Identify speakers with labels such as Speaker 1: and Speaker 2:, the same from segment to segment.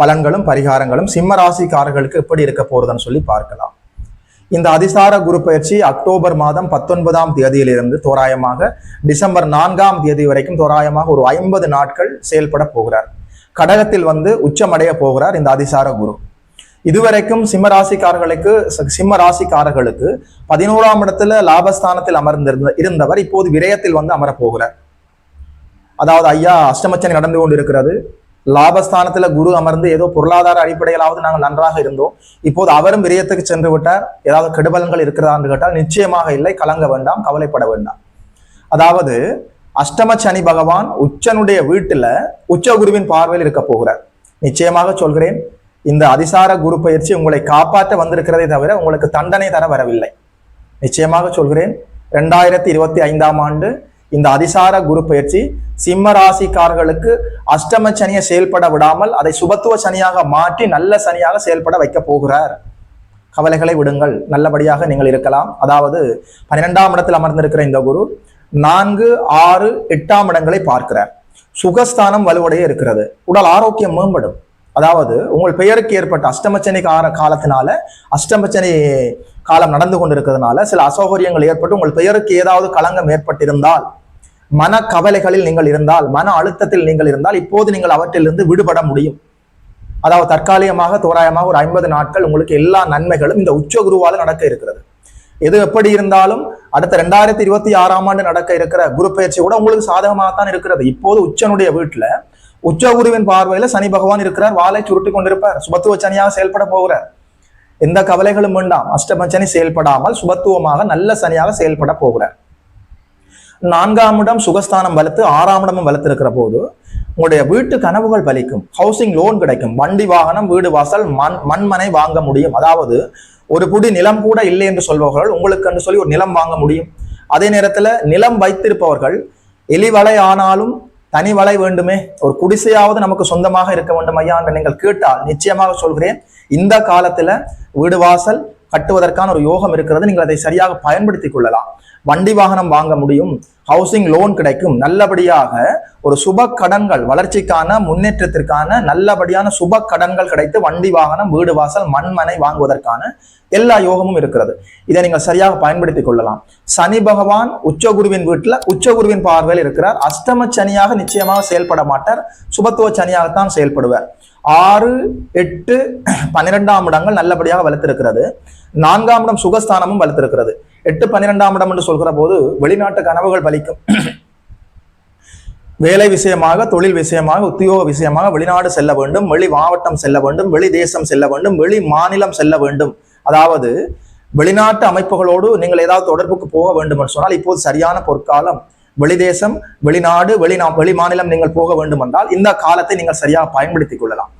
Speaker 1: பலன்களும் பரிகாரங்களும் சிம்ம ராசிக்காரர்களுக்கு எப்படி இருக்க போறதுன்னு சொல்லி பார்க்கலாம். இந்த அதிசார குரு பயிற்சி அக்டோபர் மாதம் பத்தொன்பதாம் தேதியிலிருந்து தோராயமாக டிசம்பர் நான்காம் தேதி வரைக்கும் தோராயமாக ஒரு ஐம்பது நாட்கள் செயல்பட போகிறார். கடகத்தில் வந்து உச்சமடைய போகிறார் இந்த அதிசார குரு. இதுவரைக்கும் சிம்ம ராசிக்காரர்களுக்கு சிம்ம ராசிக்காரர்களுக்கு பதினோராம் இடத்துல லாபஸ்தானத்தில் அமர்ந்திருந்த இருந்தவர் இப்போது விரயத்தில் வந்து அமரப் போகிறார். அதாவது ஐயா அஷ்டமச்சனை நடந்து கொண்டு இருக்கிறது லாபஸ்தானத்துல குரு அமர்ந்து ஏதோ பொருளாதார அடிப்படையிலாவது நாங்கள் நன்றாக இருந்தோம். இப்போது அவரும் விரயத்துக்கு சென்று விட்டார். ஏதாவது கெடுபலன்கள் இருக்கிறதா என்று கேட்டால் நிச்சயமாக இல்லை கலங்க வேண்டாம் கவலைப்பட வேண்டாம். அதாவது அஷ்டம சனி பகவான் உச்சனுடைய வீட்டுல உச்ச குருவின் பார்வையில் இருக்க போகிறார். நிச்சயமாக சொல்கிறேன் இந்த அதிசார குரு பயிற்சி உங்களை காப்பாற்ற வந்திருக்கிறதே தவிர உங்களுக்கு தண்டனை தர வரவில்லை. நிச்சயமாக சொல்கிறேன் ரெண்டாயிரத்தி இருபத்தி ஐந்தாம் ஆண்டு இந்த அதிசார குரு பயிற்சி சிம்ம ராசிக்காரர்களுக்கு அஷ்டம சனியை செயல்பட விடாமல் அதை சுபத்துவ சனியாக மாற்றி நல்ல சனியாக செயல்பட வைக்க போகிறார். கவலைகளை விடுங்கள். நல்லபடியாக நீங்கள் இருக்கலாம். அதாவது பன்னிரெண்டாம் இடத்தில் அமர்ந்திருக்கிற இந்த குரு நான்கு ஆறு எட்டாம் இடங்களை பார்க்கிறார். சுகஸ்தானம் வலுவடைய இருக்கிறது. உடல் ஆரோக்கியம் மேம்படும். அதாவது உங்கள் பெயருக்கு ஏற்பட்ட அஷ்டமச்சனை கால காலத்தினால அஷ்டமச்சனை காலம் நடந்து கொண்டிருக்கிறதுனால சில அசௌகரியங்கள் ஏற்பட்டு உங்கள் பெயருக்கு ஏதாவது களங்கம் ஏற்பட்டிருந்தால் மன கவலைகளில் நீங்கள் இருந்தால் மன அழுத்தத்தில் நீங்கள் இருந்தால் இப்போது நீங்கள் அவற்றிலிருந்து விடுபட முடியும். அதாவது தற்காலிகமாக தோராயமாக ஒரு ஐம்பது நாட்கள் உங்களுக்கு எல்லா நன்மைகளும் இந்த உச்ச குருவால் நடக்க இருக்கிறது. எது எப்படி இருந்தாலும் அடுத்த ரெண்டாயிரத்தி இருபத்தி ஆறாம் ஆண்டு நடக்க இருக்கிற குரு பயிற்சி கூட உங்களுக்கு சாதகமாகத்தான் இருக்கிறது. இப்போது உச்சனுடைய வீட்டில் உச்ச குருவின் பார்வையில் சனி பகவான் இருக்கிறார். வாளை சுருட்டி கொண்டிருப்பார். சுபத்துவ சனியாக செயல்பட போகிறார். எந்த கவலைகளும் வேண்டாம். அஷ்டம சனி செயல்படாமல் சுபத்துவமாக நல்ல சனியாக செயல்பட போகிறார். நான்காம் இடம் சுகஸ்தானம் வளர்த்து ஆறாம் இடமும் வளர்த்து இருக்கிற போது உங்களுடைய வீட்டு கனவுகள் பலிக்கும். ஹவுசிங் லோன் கிடைக்கும். வண்டி வாகனம் வீடு வாசல் மண் மண்மனை வாங்க முடியும். அதாவது ஒரு குடி நிலம் கூட இல்லை என்று சொல்பவர்கள் உங்களுக்கு என்று சொல்லி ஒரு நிலம் வாங்க முடியும். அதே நேரத்தில் நிலம் வைத்திருப்பவர்கள் எலிவலை ஆனாலும் தனி வலை வேண்டுமே. ஒரு குடிசையாவது நமக்கு சொந்தமாக இருக்க வேண்டும் ஐயா என்று நீங்கள் கேட்டால் நிச்சயமாக சொல்கிறேன். இந்த காலத்துல வீடு வாசல் கட்டுவதற்கான ஒரு யோகம் இருக்கிறது. நீங்கள் அதை சரியாக பயன்படுத்திக் கொள்ளலாம். வண்டி வாகனம் வாங்க முடியும். ஹவுசிங் லோன் கிடைக்கும். நல்லபடியாக ஒரு சுப கடன்கள் வளர்ச்சிக்கான முன்னேற்றத்திற்கான நல்லபடியான சுப கடன்கள் கிடைத்து வண்டி வாகனம் வீடு வாசல் மண்மனை வாங்குவதற்கான எல்லா யோகமும் இருக்கிறது. இதை நீங்கள் சரியாக பயன்படுத்திக் கொள்ளலாம். சனி பகவான் உச்சகுருவின் வீட்டில் உச்சகுருவின் பார்வையில் இருக்கிறார். அஷ்டம சனியாக நிச்சயமாக செயல்பட மாட்டார். சுபத்துவ சனியாகத்தான் செயல்படுவார். ஆறு எட்டு பன்னிரெண்டாம் இடங்கள் நல்லபடியாக வளர்த்திருக்கிறது நான்காம் இடம் சுகஸ்தானமும் வளர்த்திருக்கிறது எட்டு பன்னிரெண்டாம் இடம் என்று சொல்கிற போது வெளிநாட்டு கனவுகள் பலிக்கும். வேலை விஷயமாக தொழில் விஷயமாக உத்தியோக விஷயமாக வெளிநாடு செல்ல வேண்டும் வெளி மாவட்டம் செல்ல வேண்டும் வெளி தேசம் செல்ல வேண்டும் வெளி மாநிலம் செல்ல வேண்டும். அதாவது வெளிநாட்டு அமைப்புகளோடு நீங்கள் ஏதாவது தொடர்புக்கு போக வேண்டும் என்று சொன்னால் இப்போது சரியான பொற்காலம். வெளிதேசம் வெளிநாடு வெளிநா வெளி மாநிலம் நீங்கள் போக வேண்டும் என்றால் இந்த காலத்தை நீங்கள் சரியாக பயன்படுத்திக் கொள்ளலாம்.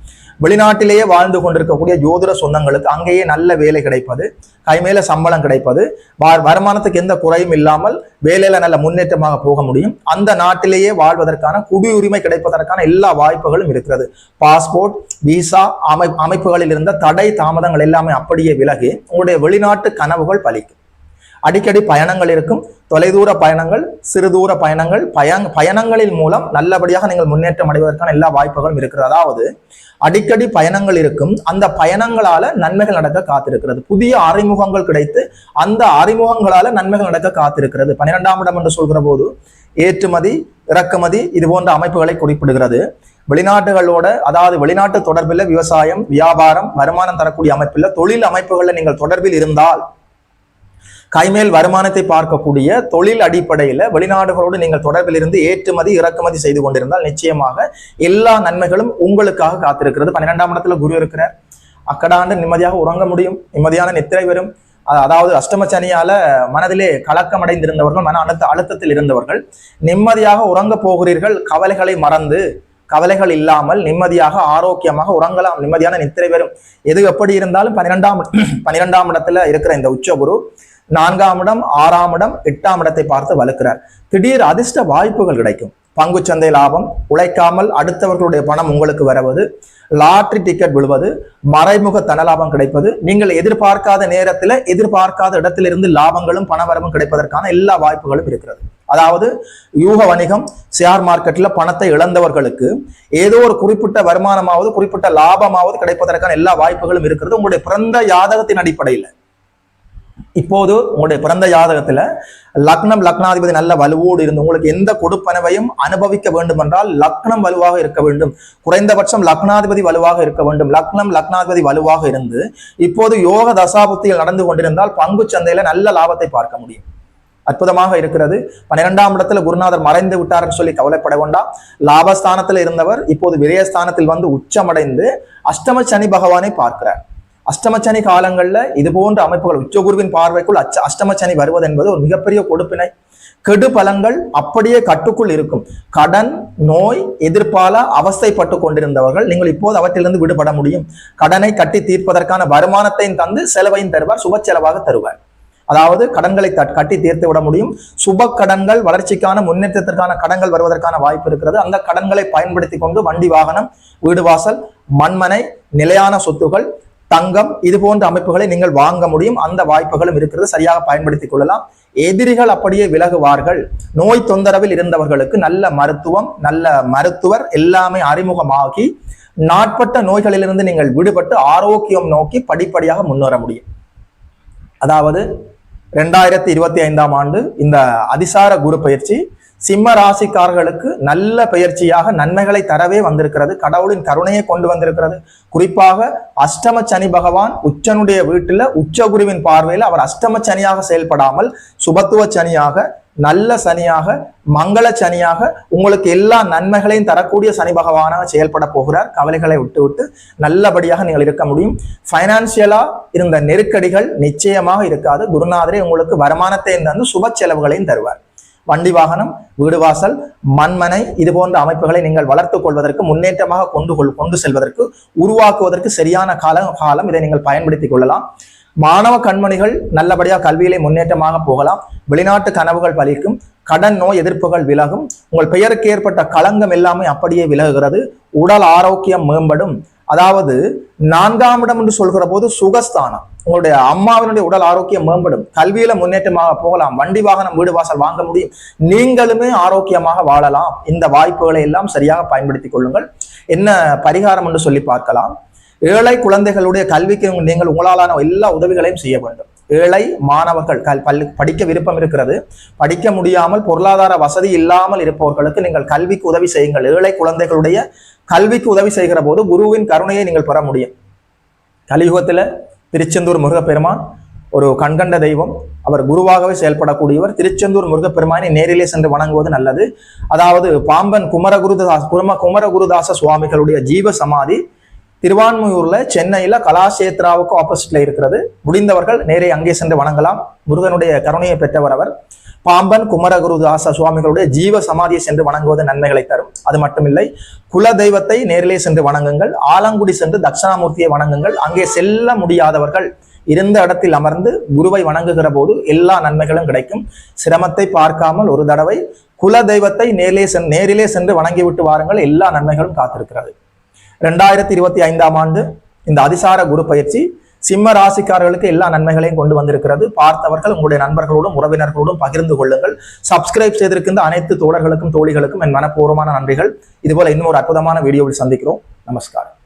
Speaker 1: வெளிநாட்டிலேயே வாழ்ந்து கொண்டிருக்கக்கூடிய ஜோதிட சொந்தங்களுக்கு அங்கேயே நல்ல வேலை கிடைப்பது கைமேல சம்பளம் கிடைப்பது வருமானத்துக்கு எந்த குறையும் இல்லாமல் வேலையில நல்ல முன்னேற்றமாக போக முடியும். அந்த நாட்டிலேயே வாழ்வதற்கான குடியுரிமை கிடைப்பதற்கான எல்லா வாய்ப்புகளும் இருக்கிறது. பாஸ்போர்ட் விசா அமை அமைப்புகளில் இருந்த தடை தாமதங்கள் எல்லாமே அப்படியே விலகி உங்களுடைய வெளிநாட்டு கனவுகள் பலிக்கும். அடிக்கடி பயணங்கள் இருக்கும். தொலைதூர பயணங்கள் சிறு தூர பயணங்கள் பயங் பயணங்களின் மூலம் நல்லபடியாக நீங்கள் முன்னேற்றம் அடைவதற்கான எல்லா வாய்ப்புகளும் இருக்கிறது. அதாவது அடிக்கடி பயணங்கள் இருக்கும். அந்த பயணங்களால நன்மைகள் நடக்க காத்திருக்கிறது. புதிய அறிமுகங்கள் கிடைத்து அந்த அறிமுகங்களால நன்மைகள் நடக்க காத்திருக்கிறது. பன்னிரெண்டாம் இடம் என்று சொல்கிற போது ஏற்றுமதி இறக்குமதி இது போன்ற அமைப்புகளை குறிப்பிடுகிறது. வெளிநாட்டுகளோட அதாவது வெளிநாட்டு தொடர்பில் விவசாயம் வியாபாரம் வருமானம் தரக்கூடிய அமைப்பில் தொழில் அமைப்புகளில் நீங்கள் தொடர்பில் இருந்தால் கைமேல் வருமானத்தை பார்க்கக்கூடிய தொழில் அடிப்படையில் வெளிநாடுகளோடு நீங்கள் தொடர்பில் இருந்து ஏற்றுமதி இறக்குமதி செய்து கொண்டிருந்தால் நிச்சயமாக எல்லா நன்மைகளும் உங்களுக்காக காத்திருக்கிறது. பன்னிரெண்டாம் இடத்துல குரு இருக்கிறார். அக்கடாண்டு நிம்மதியாக உறங்க முடியும். நிம்மதியான நித்திரை வரும் அதாவது அஷ்டமச்சனியால மனதிலே கலக்கம் அடைந்திருந்தவர்கள் மன அழுத்த அழுத்தத்தில் இருந்தவர்கள் நிம்மதியாக உறங்க போகிறீர்கள். கவலைகளை மறந்து கவலைகள் இல்லாமல் நிம்மதியாக ஆரோக்கியமாக உறங்கலாம். நிம்மதியான நித்திரை வரும் எது எப்படி இருந்தாலும் பன்னிரெண்டாம் பன்னிரெண்டாம் இடத்துல இருக்கிற இந்த உச்சகுரு நான்காம் இடம் ஆறாம் இடம் எட்டாம் இடத்தை பார்த்து வலுக்கிறார் திடீர் அதிர்ஷ்ட வாய்ப்புகள் கிடைக்கும். பங்குச்சந்தை லாபம் உழைக்காமல் அடுத்தவர்களுடைய பணம் உங்களுக்கு வருவது லாட்ரி டிக்கெட் விழுவது மறைமுக தனலாபம் கிடைப்பது நீங்கள் எதிர்பார்க்காத நேரத்தில் எதிர்பார்க்காத இடத்திலிருந்து லாபங்களும் பணவரவும் கிடைப்பதற்கான எல்லா வாய்ப்புகளும் இருக்கிறது. அதாவது யூக வணிகம் ஷேர் மார்க்கெட்ல பணத்தை இழந்தவர்களுக்கு ஏதோ ஒரு குறிப்பிட்ட வருமானமாவது குறிப்பிட்ட லாபமாவது கிடைப்பதற்கான எல்லா வாய்ப்புகளும் இருக்கிறது. உங்களுடைய பிறந்த யாதகத்தின் அடிப்படையில். இப்போது உங்களுடைய பிறந்த ஜாதகத்துல லக்னம் லக்னாதிபதி நல்ல வலுவோடு இருந்து உங்களுக்கு எந்த கொடுப்பனவையும் அனுபவிக்க வேண்டும் என்றால் லக்னம் வலுவாக இருக்க வேண்டும். குறைந்தபட்சம் லக்னாதிபதி வலுவாக இருக்க வேண்டும். லக்னம் லக்னாதிபதி வலுவாக இருந்து இப்போது யோக தசாபுத்தியில் நடந்து கொண்டிருந்தால் பங்கு சந்தையில நல்ல லாபத்தை பார்க்க முடியும். அற்புதமாக இருக்கிறது. பன்னிரெண்டாம் இடத்துல குருநாதர் மறைந்து விட்டார்னு சொல்லி கவலைப்பட வேண்டாம். லாபஸ்தானத்தில் இருந்தவர் இப்போது விரயஸ்தானத்தில் வந்து உச்சமடைந்து அஷ்டம சனி பகவானை பார்க்கிறார். அஷ்டமச்சனி காலங்களில் இது போன்ற அமைப்புகள் உச்சகுருவின் பார்வைக்குள் அச்ச அஷ்டமச்சனி வருவது என்பது ஒரு மிகப்பெரிய கொடுப்பினை. கெடு பலங்கள் அப்படியே கட்டுக்குள் இருக்கும். கடன் நோய் எதிர்ப்பால அவஸ்தைப்பட்டு கொண்டிருந்தவர்கள் நீங்கள் இப்போது அவற்றிலிருந்து விடுபட முடியும். கடனை கட்டி தீர்ப்பதற்கான வருமானத்தையும் தந்து செலவையும் தருவார் சுப செலவாக தருவார். அதாவது கடன்களை தட்- கட்டி தீர்த்து விட முடியும். சுப கடன்கள் வளர்ச்சிக்கான முன்னேற்றத்திற்கான கடன்கள் வருவதற்கான வாய்ப்பு இருக்கிறது. அந்த கடன்களை பயன்படுத்தி கொண்டு வண்டி வாகனம் வீடு வாசல் மண்மனை நிலையான சொத்துகள் தங்கம் இது போன்ற அமைப்புகளை நீங்கள் வாங்க முடியும். அந்த வாய்ப்புகளும் இருக்கிறது. சரியாக பயன்படுத்திக் கொள்ளலாம். எதிரிகள் அப்படியே விலகுவார்கள். நோய் தொந்தரவில் இருந்தவர்களுக்கு நல்ல மருத்துவம் நல்ல மருத்துவர் எல்லாமே அறிமுகமாகி நாட்பட்ட நோய்களிலிருந்து நீங்கள் விடுபட்டு ஆரோக்கியம் நோக்கி படிப்படியாக முன்னேற முடியும். அதாவது ரெண்டாயிரத்தி இருபத்தி ஐந்தாம் ஆண்டு இந்த அதிசார குரு பயிற்சி சிம்ம ராசிக்காரர்களுக்கு நல்ல பயிற்சியாக நன்மைகளை தரவே வந்திருக்கிறது. கடவுளின் கருணையை கொண்டு வந்திருக்கிறது. குறிப்பாக அஷ்டம சனி பகவான் உச்சனுடைய வீட்டில் உச்ச குருவின் பார்வையில் அவர் அஷ்டம சனியாக செயல்படாமல் சுபத்துவ சனியாக நல்ல சனியாக மங்கள சனியாக உங்களுக்கு எல்லா நன்மைகளையும் தரக்கூடிய சனி பகவானாக செயல்பட போகிறார். கவலைகளை விட்டு விட்டு நல்லபடியாக நீங்கள் இருக்க முடியும். ஃபைனான்சியலா இருந்த நெருக்கடிகள் நிச்சயமாக இருக்காது. குருநாதரே உங்களுக்கு வருமானத்தை தந்து சுப செலவுகளையும் தருவார். வண்டி வாகனம் வீடு வாசல் மண்மனை இது போன்ற அமைப்புகளை நீங்கள் வளர்த்துக் கொள்வதற்கு முன்னேற்றமாக கொண்டு கொள் கொண்டு செல்வதற்கு உருவாக்குவதற்கு சரியான காலம் காலம் இதை நீங்கள் பயன்படுத்திக் கொள்ளலாம். மாணவ கண்மணிகள் நல்லபடியாக கல்வியிலே முன்னேற்றமாக போகலாம். வெளிநாட்டு கனவுகள் பலிக்கும். கடன் நோய் எதிர்ப்புகள் விலகும். உங்கள் பெயருக்கு ஏற்பட்ட களங்கம் எல்லாமே அப்படியே விலகுகிறது. உடல் ஆரோக்கியம் மேம்படும். அதாவது நான்காம் இடம் என்று சொல்கிற போது சுகஸ்தானம். உங்களுடைய அம்மாவினுடைய உடல் ஆரோக்கியம் மேம்படும். கல்வியில முன்னேற்றமாக போகலாம். வண்டி வாகனம் வீடு வாசல் வாங்க முடியும். நீங்களுமே ஆரோக்கியமாக வாழலாம். இந்த வாய்ப்புகளை எல்லாம் சரியாக பயன்படுத்திக் கொள்ளுங்கள். என்ன பரிகாரம் என்று சொல்லி பார்க்கலாம். ஏழை குழந்தைகளுடைய கல்விக்கு நீங்கள் உங்களாலான எல்லா உதவிகளையும் செய்ய வேண்டும். ஏழை மாணவர்கள் கல் பள்ளி படிக்க விருப்பம் இருக்கிறது. படிக்க முடியாமல் பொருளாதார வசதி இல்லாமல் இருப்பவர்களுக்கு நீங்கள் கல்விக்கு உதவி செய்யுங்கள். ஏழை குழந்தைகளுடைய கல்விக்கு உதவி செய்கிற போது குருவின் கருணையை நீங்கள் பெற முடியும். கலியுகத்தில் திருச்செந்தூர் முருகப்பெருமான் ஒரு கண்கண்ட தெய்வம். அவர் குருவாகவே செயல்படக்கூடியவர். திருச்செந்தூர் முருகப்பெருமானை நேரிலே சென்று வணங்குவது நல்லது. அதாவது பாம்பன் குமரகுருதாஸ் குரும குமரகுருதாச சுவாமிகளுடைய ஜீவ சமாதி திருவான்மையூர்ல சென்னையில கலாஷேத்ராவுக்கு ஆப்போசிட்ல இருக்கிறது. முடிந்தவர்கள் நேரே அங்கே சென்று வணங்கலாம். முருகனுடைய கருணையை பெற்றவர் அவர். பாம்பன் குமரகுருதாச சுவாமிகளுடைய ஜீவ சமாதியை சென்று வணங்குவது நன்மைகளை தரும். அது மட்டுமில்லை குல தெய்வத்தை நேரிலே சென்று வணங்குங்கள். ஆலங்குடி சென்று தட்சிணாமூர்த்தியை வணங்குங்கள். அங்கே செல்ல முடியாதவர்கள் இருந்த இடத்தில் அமர்ந்து குருவை வணங்குகிற போது எல்லா நன்மைகளும் கிடைக்கும். சிரமத்தை பார்க்காமல் ஒரு தடவை குல தெய்வத்தை நேரிலே சென் நேரிலே சென்று வணங்கிவிட்டு வாருங்கள். எல்லா நன்மைகளும் காத்திருக்கிறது. ரெண்டாயிரத்தி இருபத்தி ஐந்தாம் ஆண்டு இந்த அதிசார குரு பயிற்சி சிம்ம ராசிக்காரர்களுக்கு எல்லா நன்மைகளையும் கொண்டு வந்திருக்கிறது. பார்த்தவர்கள் உங்களுடைய நண்பர்களோடும் உறவினர்களோடும் பகிர்ந்து கொள்ளுங்கள். சப்ஸ்கிரைப் செய்திருக்கின்ற அனைத்து தோழர்களுக்கும் தோழிகளுக்கும் என் மனப்பூர்வமான நன்றிகள். இதுபோல இன்னும் ஒரு அற்புதமான வீடியோவில் சந்திக்கிறோம். நமஸ்காரம்.